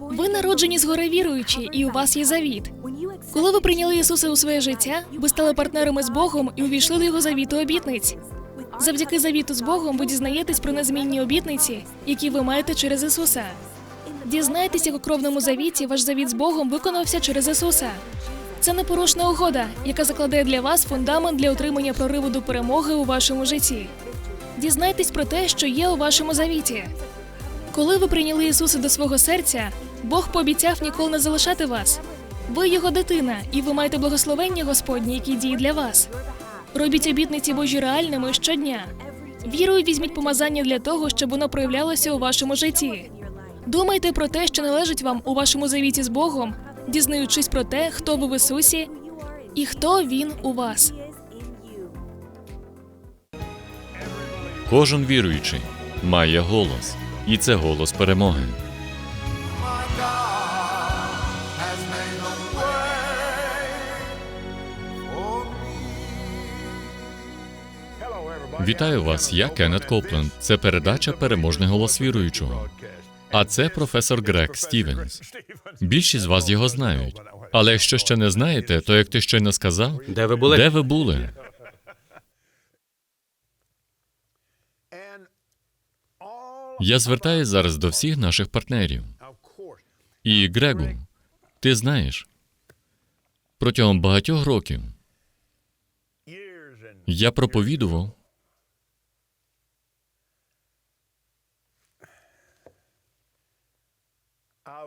Ви народжені згори віруючі, і у вас є завіт. Коли ви прийняли Ісуса у своє життя, ви стали партнерами з Богом і увійшли до його завіту обітниць. Завдяки завіту з Богом ви дізнаєтесь про незмінні обітниці, які ви маєте через Ісуса. Дізнайтесь, як у кровному завіті ваш завіт з Богом виконався через Ісуса. Це непорушна угода, яка закладає для вас фундамент для отримання прориву до перемоги у вашому житті. Дізнайтесь про те, що є у вашому завіті. Коли ви прийняли Ісуса до свого серця, Бог пообіцяв ніколи не залишати вас. Ви його дитина, і ви маєте благословення Господнє, які діє для вас. Робіть обітниці Божі реальними щодня. Вірою візьміть помазання для того, щоб воно проявлялося у вашому житті. Думайте про те, що належить вам у вашому завіті з Богом, дізнаючись про те, хто ви в Ісусі і хто Він у вас. Кожен віруючий має голос, і це голос перемоги. Вітаю вас, я Кеннет Копленд. Це передача Переможний голос віруючого. А це професор Грег Стівенс. Більшість з вас його знають. Але якщо ще не знаєте, то як ти щойно сказав, Де ви були? де ви були? Я звертаюся зараз до всіх наших партнерів. І Грегу, ти знаєш, протягом багатьох років я проповідував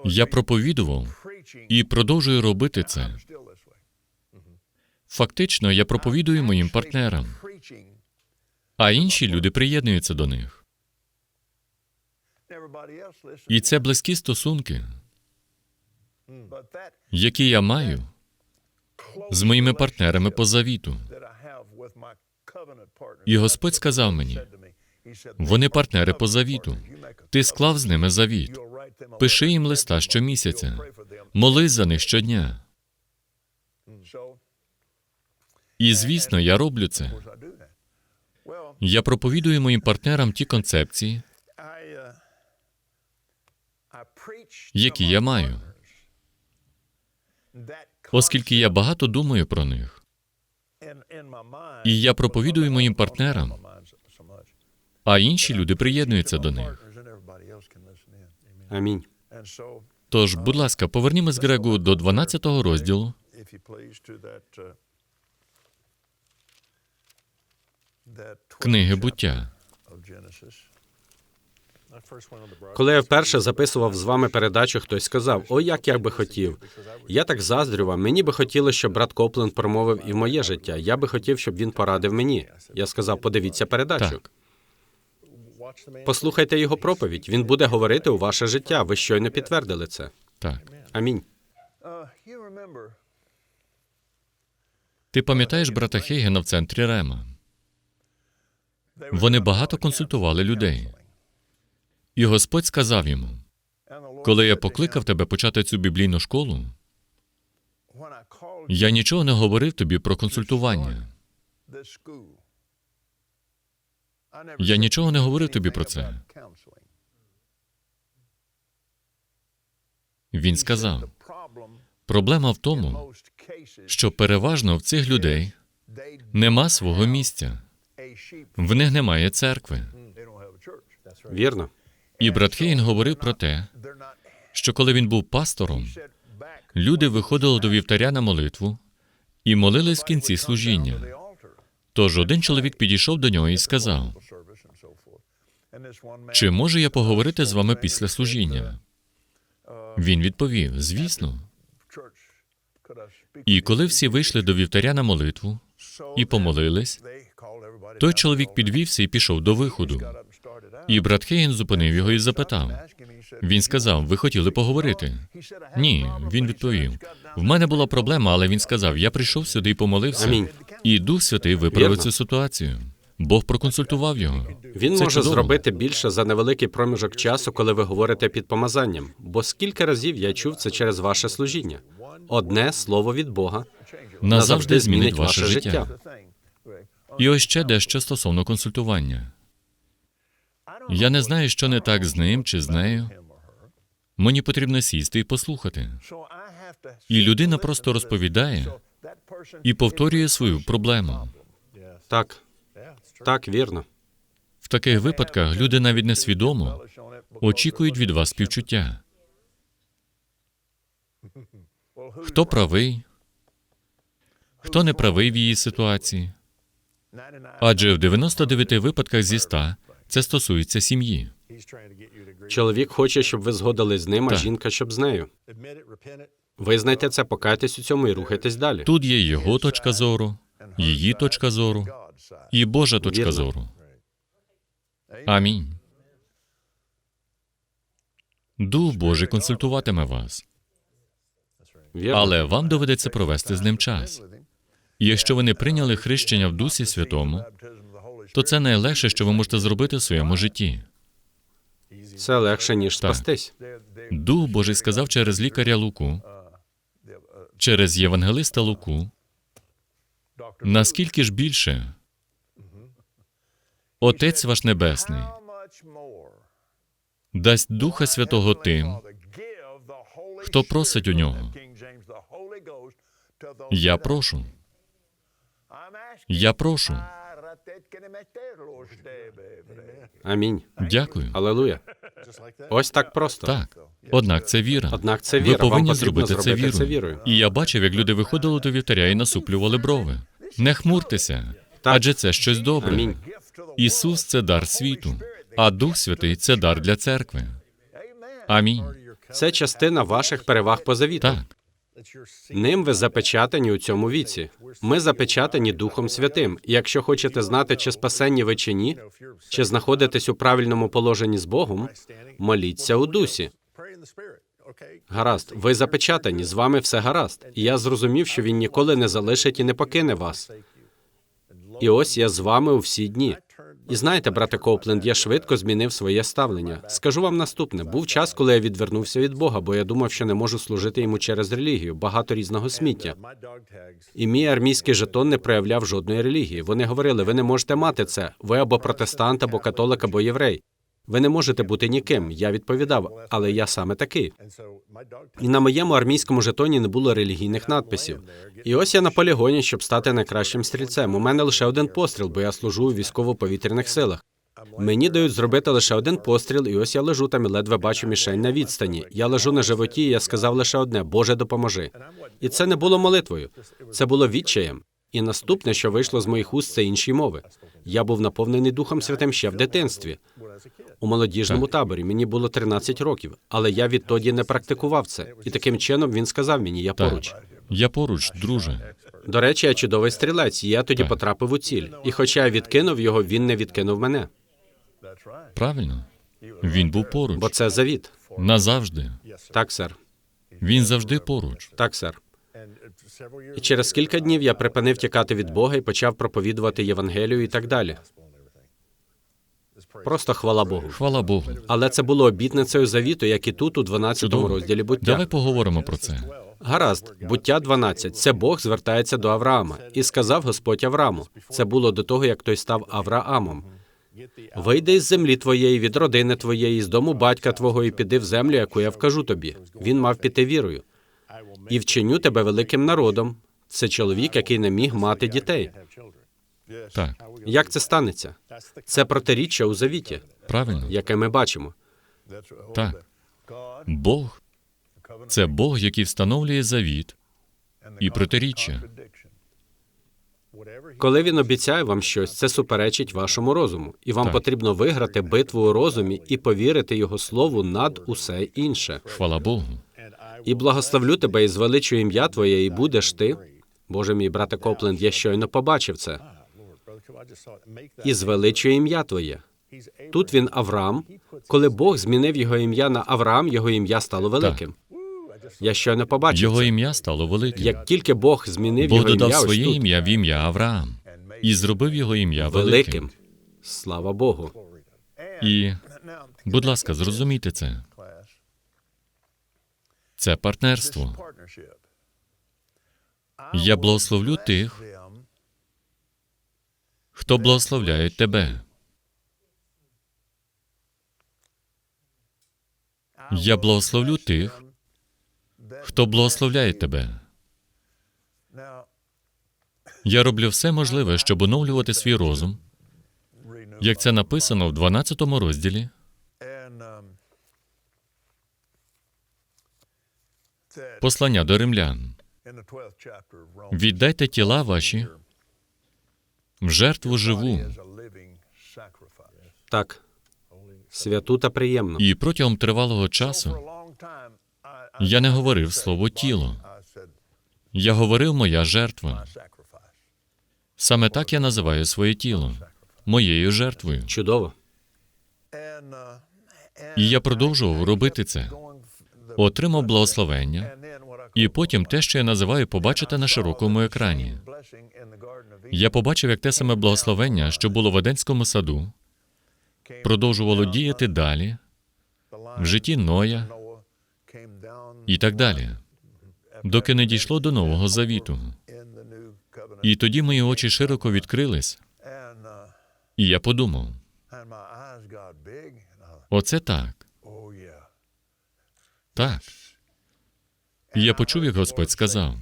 Я проповідував і продовжую робити це. Фактично, я проповідую моїм партнерам, а інші люди приєднуються до них. І це близькі стосунки, які я маю з моїми партнерами по завіту. І Господь сказав мені, вони партнери по завіту. Ти склав з ними завіт. Пиши їм листа щомісяця. Молись за них щодня. І звісно, я роблю це. Я проповідую моїм партнерам ті концепції, які я маю, оскільки я багато думаю про них. І я проповідую моїм партнерам, а інші люди приєднуються до них. Амінь. Тож, будь ласка, повернімось Грегу до 12 розділу if you please, to that, that 12th книги буття. Коли я вперше записував з вами передачу, хтось сказав: О, як я би хотів. Я так заздрю вам. Мені би хотілося, щоб брат Копленд промовив і в моє життя. Я би хотів, щоб він порадив мені. Я сказав: подивіться передачу. Так. Послухайте його проповідь. Він буде говорити у ваше життя. Ви щойно підтвердили це. Так. Амінь. Ти пам'ятаєш брата Хейгена в центрі Рема? Вони багато консультували людей. І Господь сказав йому: коли я покликав тебе почати цю біблійну школу, я нічого не говорив тобі про консультування. Я нічого не говорив тобі про це. Він сказав: проблема в тому, що переважно в цих людей нема свого місця, в них немає церкви. Вірно. І брат Хейн говорив про те, що коли він був пастором, люди виходили до вівтаря на молитву і молились в кінці служіння. Тож один чоловік підійшов до нього і сказав: Чи можу я поговорити з вами після служіння? Він відповів: Звісно. І коли всі вийшли до вівтаря на молитву і помолились, той чоловік підвівся і пішов до виходу. І брат Хейн зупинив його і запитав. Він сказав: Ви хотіли поговорити? Ні, він відповів: В мене була проблема, але він сказав: Я прийшов сюди і помолився, Амінь. і Дух Святий виправив Вірно. цю ситуацію. Бог проконсультував його. Він Це може чудово. зробити більше за невеликий проміжок часу, коли ви говорите під помазанням. Бо скільки разів я чув це через ваше служіння. Одне слово від Бога Назавжди змінить ваше життя. І ось ще дещо стосовно консультування. Я не знаю, що не так з ним чи з нею. Мені потрібно сісти і послухати. І людина просто розповідає і повторює свою проблему. Так, так, вірно. В таких випадках люди навіть несвідомо очікують від вас співчуття. Хто правий, хто не правий в її ситуації. Адже в 99 випадках зі 100 це стосується сім'ї. Чоловік хоче, щоб ви згодились з ним, а Так. жінка, щоб з нею. Визнайте це, покайтесь у цьому і рухайтесь далі. Тут є його точка зору, її точка зору і Божа точка Вірно. зору. Амінь. Дух Божий консультуватиме вас, Вірно. але вам доведеться провести з ним час. І якщо ви не прийняли хрещення в Дусі Святому, то це найлегше, що ви можете зробити в своєму житті. Це легше, ніж Так. спастись. Дух Божий сказав через лікаря Луку, через євангелиста Луку, наскільки ж більше Отець ваш Небесний дасть Духа Святого тим, хто просить у нього. я прошу, я прошу. Амінь. Дякую. Алелуя. Ось так просто. Так. Однак це віра. Однак це віра. Вам повинні потрібно зробити це вірою. це вірою. І я бачив, як люди виходили до вівтаря і насуплювали брови. Не хмуртеся, Так. адже це щось добре. Амінь. Ісус це дар світу, а Дух Святий це дар для церкви. Амінь. Це частина ваших переваг по завіту. Так, Ним ви запечатані у цьому віці. Ми запечатані Духом Святим. І якщо хочете знати, чи спасенні ви чи ні, чи знаходитесь у правильному положенні з Богом, моліться у дусі. Гаразд, ви запечатані, з вами все гаразд. І я зрозумів, що він ніколи не залишить і не покине вас. І ось я з вами у всі дні. І знаєте, брате Коупленд, я швидко змінив своє ставлення. Скажу вам наступне: був час, коли я відвернувся від Бога, бо я думав, що не можу служити йому через релігію, багато різного сміття. І мій армійський жетон не проявляв жодної релігії. Вони говорили: ви не можете мати це. Ви або протестант, або католик, або єврей. Ви не можете бути ніким. Я відповідав, але я саме такий. І на моєму армійському жетоні не було релігійних надписів. І ось я на полігоні, щоб стати найкращим стрільцем. У мене лише один постріл, бо я служу у військово-повітряних силах. Мені дають зробити лише один постріл, і ось я лежу там і ледве бачу мішень на відстані. Я лежу на животі, і я сказав лише одне: Боже, допоможи. І це не було молитвою, це було відчаєм. І наступне, що вийшло з моїх уст, це інші мови. Я був наповнений Духом Святим ще в дитинстві. У молодіжному таборі мені було 13 років, але я відтоді не практикував це. І таким чином він сказав мені: я так. поруч. Я поруч, друже. До речі, я чудовий стрілець, і я тоді Так. потрапив у ціль. І хоча я відкинув його, він не відкинув мене, Правильно. Він був поруч. бо це завіт. Назавжди. Так, сер. Він завжди поруч. Так, сер. І через кілька днів я припинив тікати від Бога і почав проповідувати Євангелію і так далі. Просто хвала Богу. Хвала Богу. Але це було обітницею завіту, як і тут, у 12 Чудово. розділі буття. Давай поговоримо про це. Гаразд, буття 12. Це Бог звертається до Авраама. І сказав Господь Аврааму. Це було до того, як той став Авраамом. Вийди із землі твоєї, від родини твоєї, з дому батька твого, і піди в землю, яку я вкажу тобі. Він мав піти вірою. І вчиню тебе великим народом. Це чоловік, який не міг мати дітей. Так, Як це станеться? Це протиріччя у завіті, правильно. яке ми бачимо. Так. Бог це Бог, який встановлює завіт і протиріччя. Коли він обіцяє вам щось, це суперечить вашому розуму, і вам Так. потрібно виграти битву у розумі і повірити його слову над усе інше. Хвала Богу. І благословлю тебе і звеличу ім'я твоє, і будеш ти. Боже мій брате Копленд, я щойно побачив це. І звеличу ім'я твоє. Тут він Авраам. Коли Бог змінив його ім'я на Авраам, його ім'я стало великим. Я щойно побачив Його ім'я стало великим. Як тільки Бог змінив Бог його додав ім'я ось своє тут, ім'я в ім'я Авраам і зробив його ім'я великим. великим. Слава Богу. І, будь ласка, зрозумійте це. Це партнерство. Я благословлю тих, хто благословляє тебе. Я благословлю тих, хто благословляє тебе. Я роблю все можливе, щоб оновлювати свій розум, як це написано в 12 розділі послання до римлян. Віддайте тіла ваші в жертву живу, Так. Святу та приємну. і протягом тривалого часу я не говорив слово тіло. Я говорив моя жертва. Саме так я називаю своє тіло моєю жертвою. Чудово. І я продовжував робити це. Отримав благословення, і потім те, що я називаю побачити на широкому екрані. Я побачив, як те саме благословення, що було в Еденському саду, продовжувало діяти далі в житті Ноя і так далі, доки не дійшло до Нового Завіту. І тоді мої очі широко відкрились, і я подумав: оце так, так. І я почув, як Господь сказав: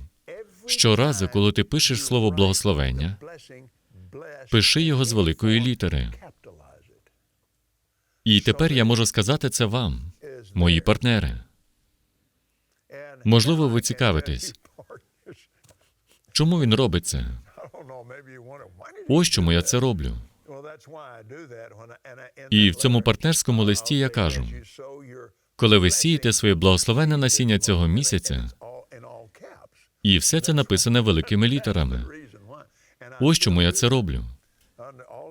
щоразу, коли ти пишеш слово благословення, пиши його з великої літери. І тепер я можу сказати це вам, мої партнери. Можливо, ви цікавитесь, чому він робить це? Ось чому я це роблю. І в цьому партнерському листі я кажу: коли ви сієте своє благословенне насіння цього місяця, і все це написане великими літерами. Ось чому я це роблю.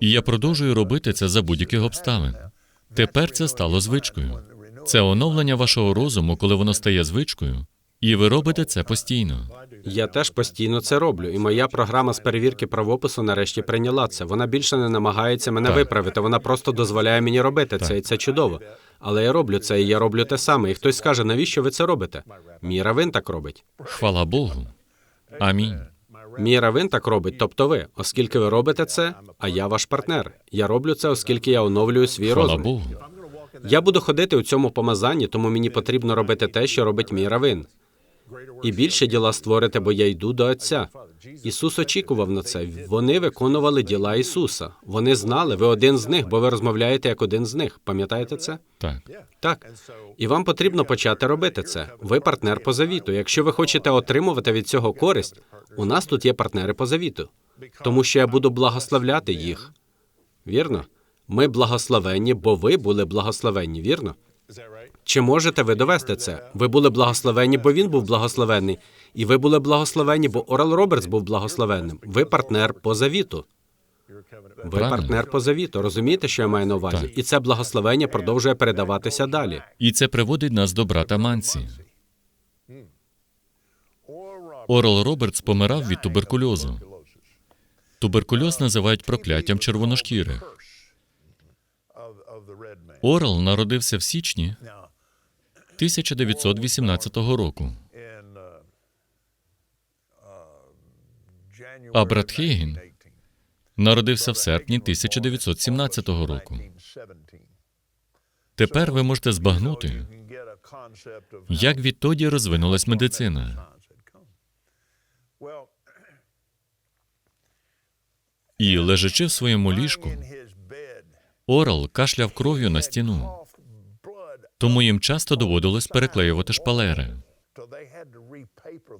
І я продовжую робити це за будь-яких обставин. Тепер це стало звичкою. Це оновлення вашого розуму, коли воно стає звичкою, і ви робите це постійно. Я теж постійно це роблю, і моя програма з перевірки правопису нарешті прийняла це. Вона більше не намагається мене Так. виправити. Вона просто дозволяє мені робити це, і це чудово. Але я роблю це, і я роблю те саме. І хтось скаже, навіщо ви це робите? Мій равин так робить. Хвала Богу. Амінь. Мій равин так робить, тобто ви, оскільки ви робите це, а я ваш партнер. Я роблю це, оскільки я оновлюю свій Хвала розум. Богу. Я буду ходити у цьому помазанні, тому мені потрібно робити те, що робить мій равин. І більше діла створити, бо я йду до Отця. Ісус очікував на це. Вони виконували діла Ісуса. Вони знали, ви один з них, бо ви розмовляєте як один з них. Пам'ятаєте це? Так. Так. І вам потрібно почати робити це. Ви партнер по завіту. Якщо ви хочете отримувати від цього користь, у нас тут є партнери по завіту. Тому що я буду благословляти їх. Вірно? Ми благословенні, бо ви були благословенні, вірно? Чи можете ви довести це? Ви були благословенні, бо він був благословенний, і ви були благословенні, бо Орел Робертс був благословенним. Ви партнер по завіту. Ви Правильно. партнер по завіту. Розумієте, що я маю на увазі? Так. І це благословення продовжує передаватися далі. І це приводить нас до брата Мансі. Орел Робертс помирав від туберкульозу. Туберкульоз називають прокляттям червоношкірих. Орел народився в січні 1918 року. А брат Хейген Народився в серпні 1917 року. Тепер ви можете збагнути, як відтоді розвинулась медицина. І лежачи в своєму ліжку, Орел кашляв кров'ю на стіну, тому їм часто доводилось переклеювати шпалери.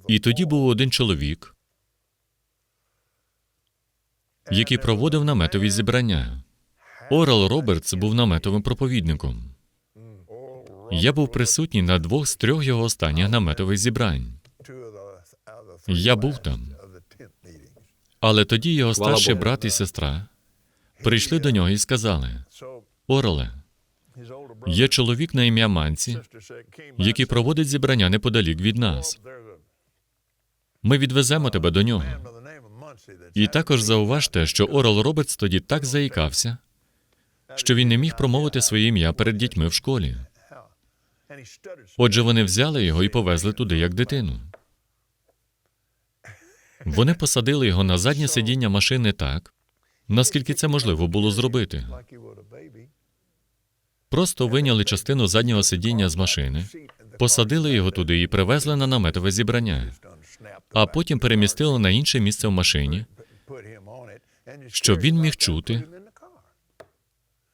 І тоді був один чоловік, який проводив наметові зібрання. Орел Робертс був наметовим проповідником. Я був присутній на двох з трьох його останніх наметових зібрань. Я був там. Але тоді його старший брат і сестра прийшли до нього і сказали: Ореле, є чоловік на ім'я Манці, який проводить зібрання неподалік від нас. Ми відвеземо тебе до нього. І також зауважте, що Орел Робертс тоді так заїкався, що він не міг промовити своє ім'я перед дітьми в школі. Отже, вони взяли його і повезли туди як дитину. Вони посадили його на заднє сидіння машини так, наскільки це можливо було зробити. Просто виняли частину заднього сидіння з машини, посадили його туди і привезли на наметове зібрання, а потім перемістили на інше місце в машині, щоб він міг чути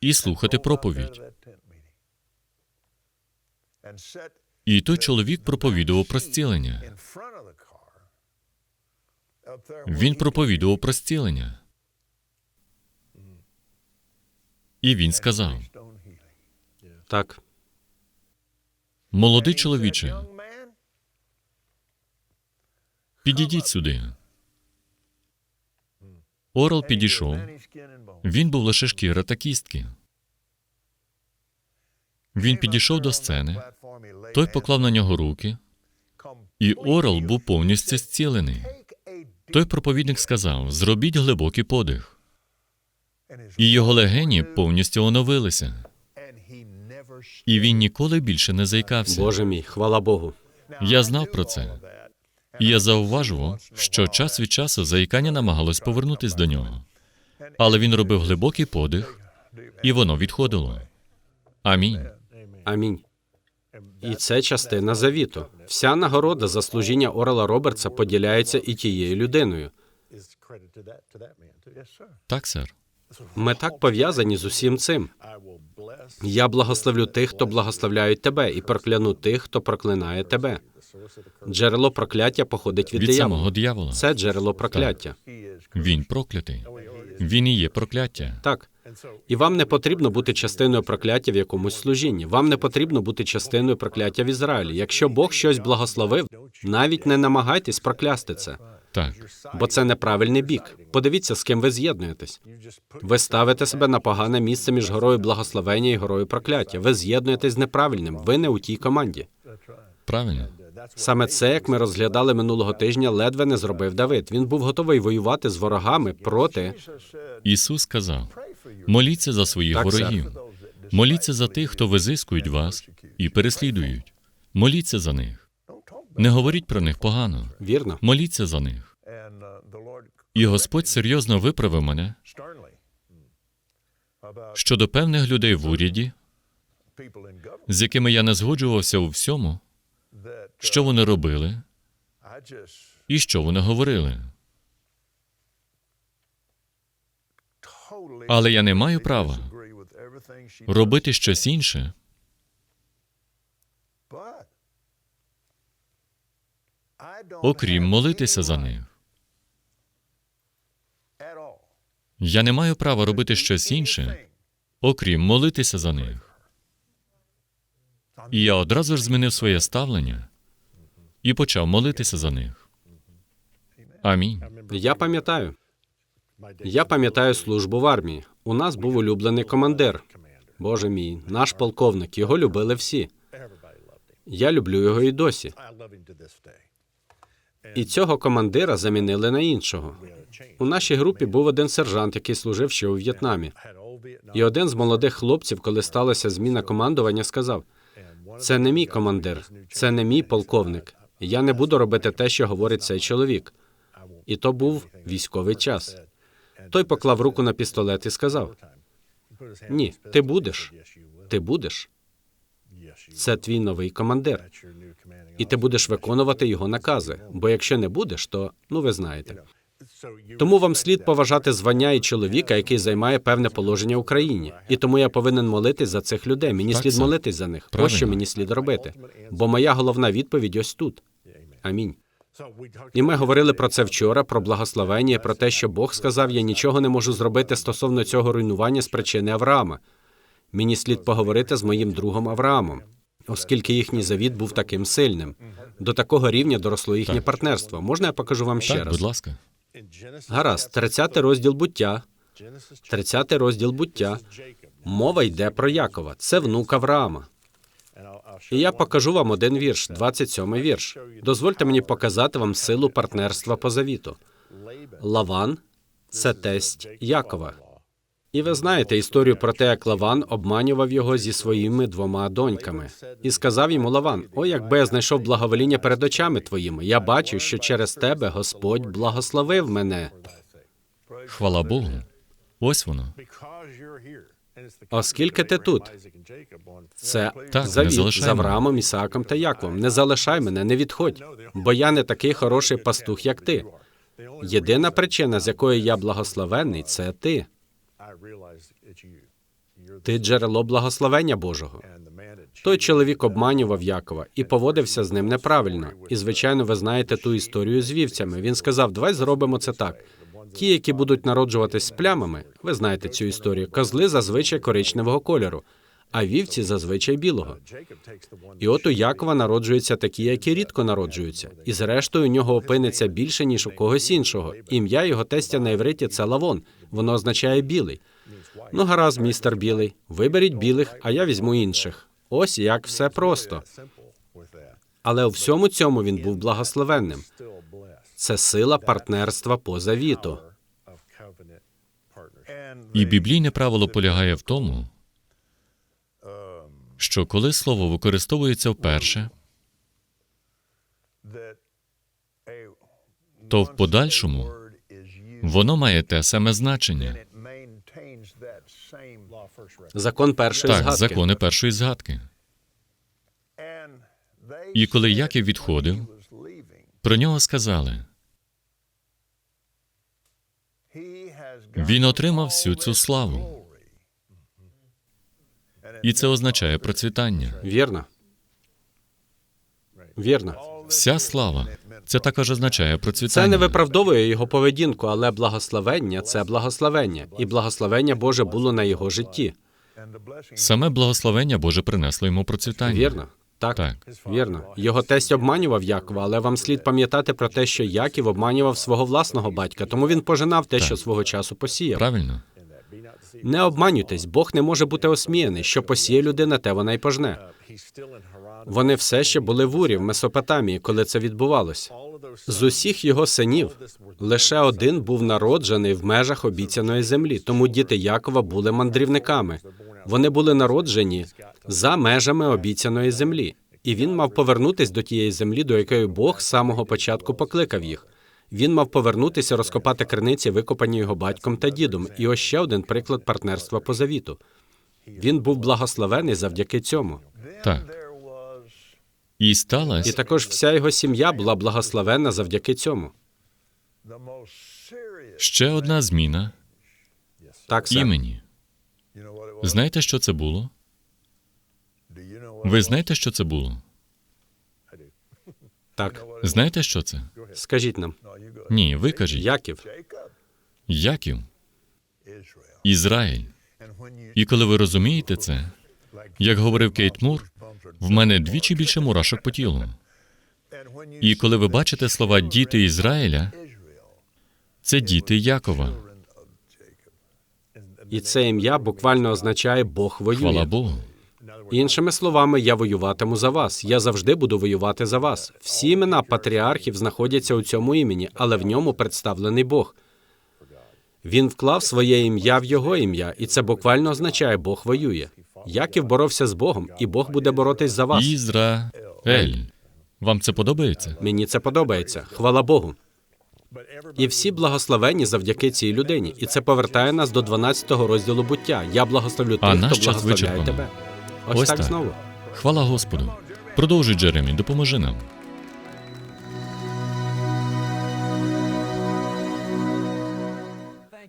і слухати проповідь. І той чоловік проповідував про зцілення. Він проповідував про зцілення. І він сказав: Так, Молодий чоловіче, підійдіть сюди. Орел підійшов. Він був лише шкіра та кістки. Він підійшов до сцени, той поклав на нього руки, і Орел був повністю зцілений. Той проповідник сказав: зробіть глибокий подих, і його легені повністю оновилися, і він ніколи більше не заїкався. Боже мій, хвала Богу. Я знав про це. І я зауважував, що час від часу заїкання намагалось повернутись до нього. Але він робив глибокий подих, і воно відходило. Амінь. Амінь. І це частина завіту. Вся нагорода за служіння Орела Робертса поділяється і тією людиною. Так, сер. Ми так пов'язані з усім цим. Я благословлю тих, хто благословляють тебе, і прокляну тих, хто проклинає тебе. Джерело прокляття походить від, Від диявола. самого диявола. Це джерело прокляття. Він проклятий. Він і є прокляття. Так. І вам не потрібно бути частиною прокляття в якомусь служінні. Вам не потрібно бути частиною прокляття в Ізраїлі. Якщо Бог щось благословив, навіть не намагайтесь проклясти це, Так, бо це неправильний бік. Подивіться, з ким ви з'єднуєтесь. Ви ставите себе на погане місце між горою благословення і горою прокляття. Ви з'єднуєтесь з неправильним. Ви не у тій команді. правильно. Саме це, як ми розглядали минулого тижня, ледве не зробив Давид. Він був готовий воювати з ворогами проти Ісус сказав: моліться за своїх Так, сер. ворогів, моліться за тих, хто визискують вас і переслідують. Моліться за них. Не говоріть про них погано. вірно. Моліться за них. І Господь серйозно виправив мене щодо певних людей в уряді, з якими я не згоджувався у всьому, що вони робили і що вони говорили. Але я не маю права робити щось інше, окрім молитися за них. Я не маю права робити щось інше, окрім молитися за них. І я одразу ж змінив своє ставлення і почав молитися за них. Амінь. Я пам'ятаю. Я пам'ятаю службу в армії. У нас був улюблений командир. Боже мій, наш полковник. Його любили всі. Я люблю його і досі. І цього командира замінили на іншого. У нашій групі був один сержант, який служив ще у В'єтнамі. І один з молодих хлопців, коли сталася зміна командування, сказав: це не мій командир, це не мій полковник. Я не буду робити те, що говорить цей чоловік. І то був військовий час. Той поклав руку на пістолет і сказав: Ні, ти будеш. Ти будеш. Це твій новий командир. І ти будеш виконувати його накази. Бо якщо не будеш, то ну ви знаєте. Тому вам слід поважати звання і чоловіка, який займає певне положення в країні. І тому я повинен молитись за цих людей. Мені Так, слід молитись за них. Ось що мені слід робити. Бо моя головна відповідь ось тут. Амінь. І ми говорили про це вчора, про благословення, про те, що Бог сказав: я нічого не можу зробити стосовно цього руйнування з причини Авраама. Мені слід поговорити з моїм другом Авраамом, оскільки їхній завіт був таким сильним. До такого рівня доросло їхнє Так. партнерство. Можна я покажу вам ще Так, раз? будь ласка. Гаразд, 30 розділ буття. 30 розділ буття. Мова йде про Якова. Це внук Авраама. І я покажу вам один вірш, 27 вірш. Дозвольте мені показати вам силу партнерства по завіту. Лаван це тесть Якова. І ви знаєте історію про те, як Лаван обманював його зі своїми двома доньками. І сказав йому Лаван: О, якби я знайшов благовоління перед очами твоїми. Я бачу, що через тебе Господь благословив мене. Хвала Богу. Ось воно. Оскільки ти тут, це Так, завіт з Авраамом, Ісааком та Яковом. Не залишай мене, не відходь, бо я не такий хороший пастух, як ти. Єдина причина, з якої я благословенний, це ти. Ти джерело благословення Божого. Той чоловік обманював Якова і поводився з ним неправильно. І, звичайно, ви знаєте ту історію з вівцями. Він сказав: давай зробимо це так. Ті, які будуть народжуватись з плямами, ви знаєте цю історію. Козли зазвичай коричневого кольору, а вівці зазвичай білого. І от у Якова народжуються такі, які рідко народжуються, і зрештою у нього опиниться більше ніж у когось іншого. Ім'я його тестя на івриті це Лавон. Воно означає білий. Ну, гаразд, містер білий. Виберіть білих, а я візьму інших. Ось як все просто. Але у всьому цьому він був благословенним. Це сила партнерства по завіту. І біблійне правило полягає в тому, що коли слово використовується вперше, то в подальшому воно має те саме значення. Закон першої Так, згадки. закони першої згадки. І коли Яків відходив, про нього сказали: він отримав всю цю славу. І це означає процвітання. Вірно. Вірно. Вся слава це також означає процвітання. Це не виправдовує його поведінку, але благословення це благословення, і благословення Боже було на його житті. Саме благословення Боже принесло йому процвітання. Вірно? Так, Так. вірно. Його тесть обманював Якова, але вам слід пам'ятати про те, що Яків обманював свого власного батька, тому він пожинав те, що свого часу посіяв. Правильно? Не обманюйтесь, Бог не може бути осміяний. Що посіє людина, те вона й пожне. Вони все ще були в Урі, в Месопотамії, коли це відбувалось. З усіх його синів лише один був народжений в межах обіцяної землі, тому діти Якова були мандрівниками. Вони були народжені за межами обіцяної землі, і він мав повернутись до тієї землі, до якої Бог з самого початку покликав їх. Він мав повернутися, розкопати криниці, викопані його батьком та дідом. І ось ще один приклад партнерства по завіту. Він був благословений завдяки цьому. Так. І І також вся його сім'я була благословенна завдяки цьому. ще одна зміна Так, сер. імені. Знаєте, що це було? Ви знаєте, що це було? Так, Знаєте, що це? скажіть нам, Ні, ви кажіть. Яків, Яків, Ізраїль. І коли ви розумієте це, як говорив Кейт Мур, в мене двічі більше мурашок по тілу. І коли ви бачите слова діти Ізраїля, це діти Якова. і це ім'я буквально означає Бог Хвала воює. Богу. Іншими словами, я воюватиму за вас. Я завжди буду воювати за вас. Всі імена патріархів знаходяться у цьому імені, але в ньому представлений Бог. Він вклав своє ім'я в його ім'я, і це буквально означає Бог воює. Яків боровся з Богом, і Бог буде боротись за вас. Ізраїль. Вам це подобається? Мені це подобається. Хвала Богу. І всі благословені завдяки цій людині. І це повертає нас до 12 розділу буття. Я благословлю А тих, наш хто благословляє тебе. Ось, Ось так, так. знову. Хвала Господу. Продовжуй, Джеремі, допоможи нам.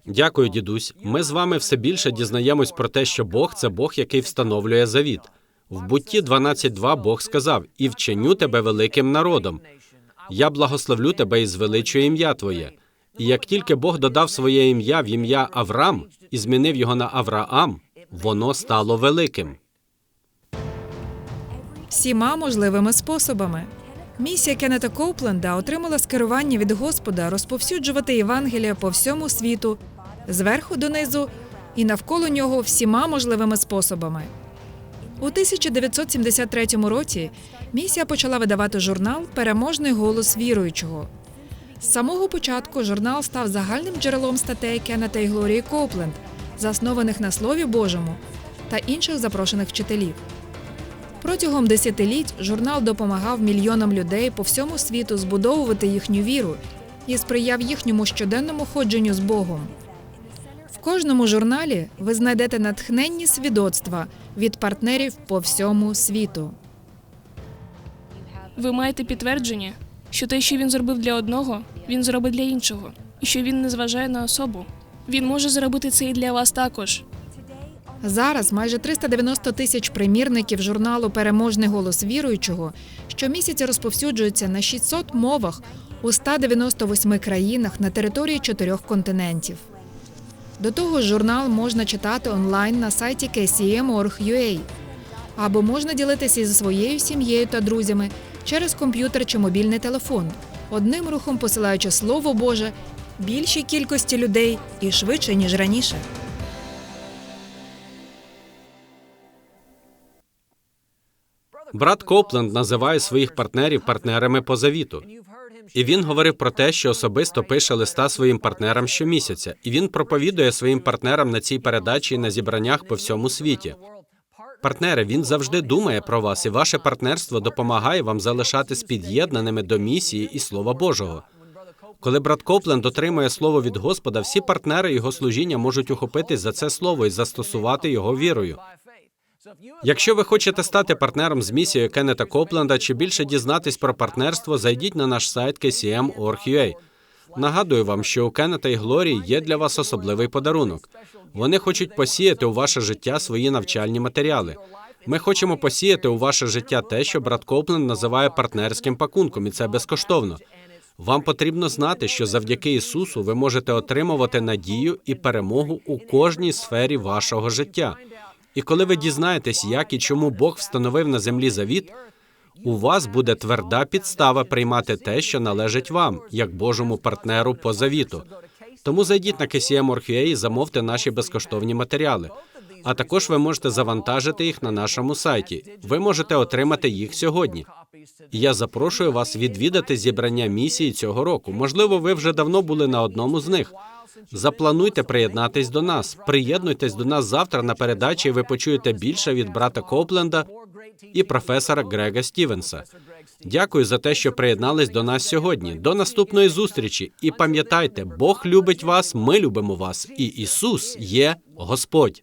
Дякую, дідусь. Ми з вами все більше дізнаємось про те, що Бог це Бог, який встановлює завіт. В бутті 12.2 Бог сказав: і вченю тебе великим народом. Я благословлю тебе і звеличую ім'я твоє. І як тільки Бог додав своє ім'я в ім'я Авраам і змінив його на Авраам, воно стало великим. всіма можливими способами. Місія Кеннета Коупленда отримала скерування від Господа розповсюджувати Євангелія по всьому світу, зверху донизу і навколо нього всіма можливими способами. У 1973 році місія почала видавати журнал Переможний голос віруючого. З самого початку журнал став загальним джерелом статей Кеннета і Глорії Коупленд, заснованих на Слові Божому та інших запрошених вчителів. Протягом десятиліть журнал допомагав мільйонам людей по всьому світу збудовувати їхню віру і сприяв їхньому щоденному ходженню з Богом. В кожному журналі ви знайдете натхненні свідоцтва від партнерів по всьому світу. Ви маєте підтвердження, що те, що він зробив для одного, він зробить для іншого, і що він не зважає на особу. Він може зробити це і для вас також. Зараз майже 390 тисяч примірників журналу Переможний голос віруючого щомісяця розповсюджуються на 600 мовах у 198 країнах на території чотирьох континентів. До того ж, журнал можна читати онлайн на сайті kcm.org.ua або можна ділитися зі своєю сім'єю та друзями через комп'ютер чи мобільний телефон, одним рухом посилаючи Слово Боже більшій кількості людей і швидше, ніж раніше. Брат Копленд називає своїх партнерів партнерами по завіту. І він говорив про те, що особисто пише листа своїм партнерам щомісяця, і він проповідує своїм партнерам на цій передачі і на зібраннях по всьому світі. Партнери, він завжди думає про вас, і ваше партнерство допомагає вам залишатись під'єднаними до місії і Слова Божого. Коли брат Копленд отримує слово від Господа, всі партнери його служіння можуть ухопитись за це слово і застосувати його вірою. Якщо ви хочете стати партнером з місією Кеннета Копленда чи більше дізнатись про партнерство, зайдіть на наш сайт kcm.org.ua. Нагадую вам, що у Кеннета і Глорії є для вас особливий подарунок. Вони хочуть посіяти у ваше життя свої навчальні матеріали. Ми хочемо посіяти у ваше життя те, що брат Копленд називає партнерським пакунком, і це безкоштовно. Вам потрібно знати, що завдяки Ісусу ви можете отримувати надію і перемогу у кожній сфері вашого життя. І коли ви дізнаєтесь, як і чому Бог встановив на землі завіт, у вас буде тверда підстава приймати те, що належить вам, як Божому партнеру по завіту. Тому зайдіть на KCM.org.ua і замовте наші безкоштовні матеріали. А також ви можете завантажити їх на нашому сайті. Ви можете отримати їх сьогодні. Я запрошую вас відвідати зібрання місії цього року. Можливо, ви вже давно були на одному з них. Заплануйте приєднатись до нас. Приєднуйтесь до нас завтра на передачі, ви почуєте більше від брата Копленда і професора Грега Стівенса. Дякую за те, що приєднались до нас сьогодні. До наступної зустрічі. І пам'ятайте, Бог любить вас, ми любимо вас, і Ісус є Господь.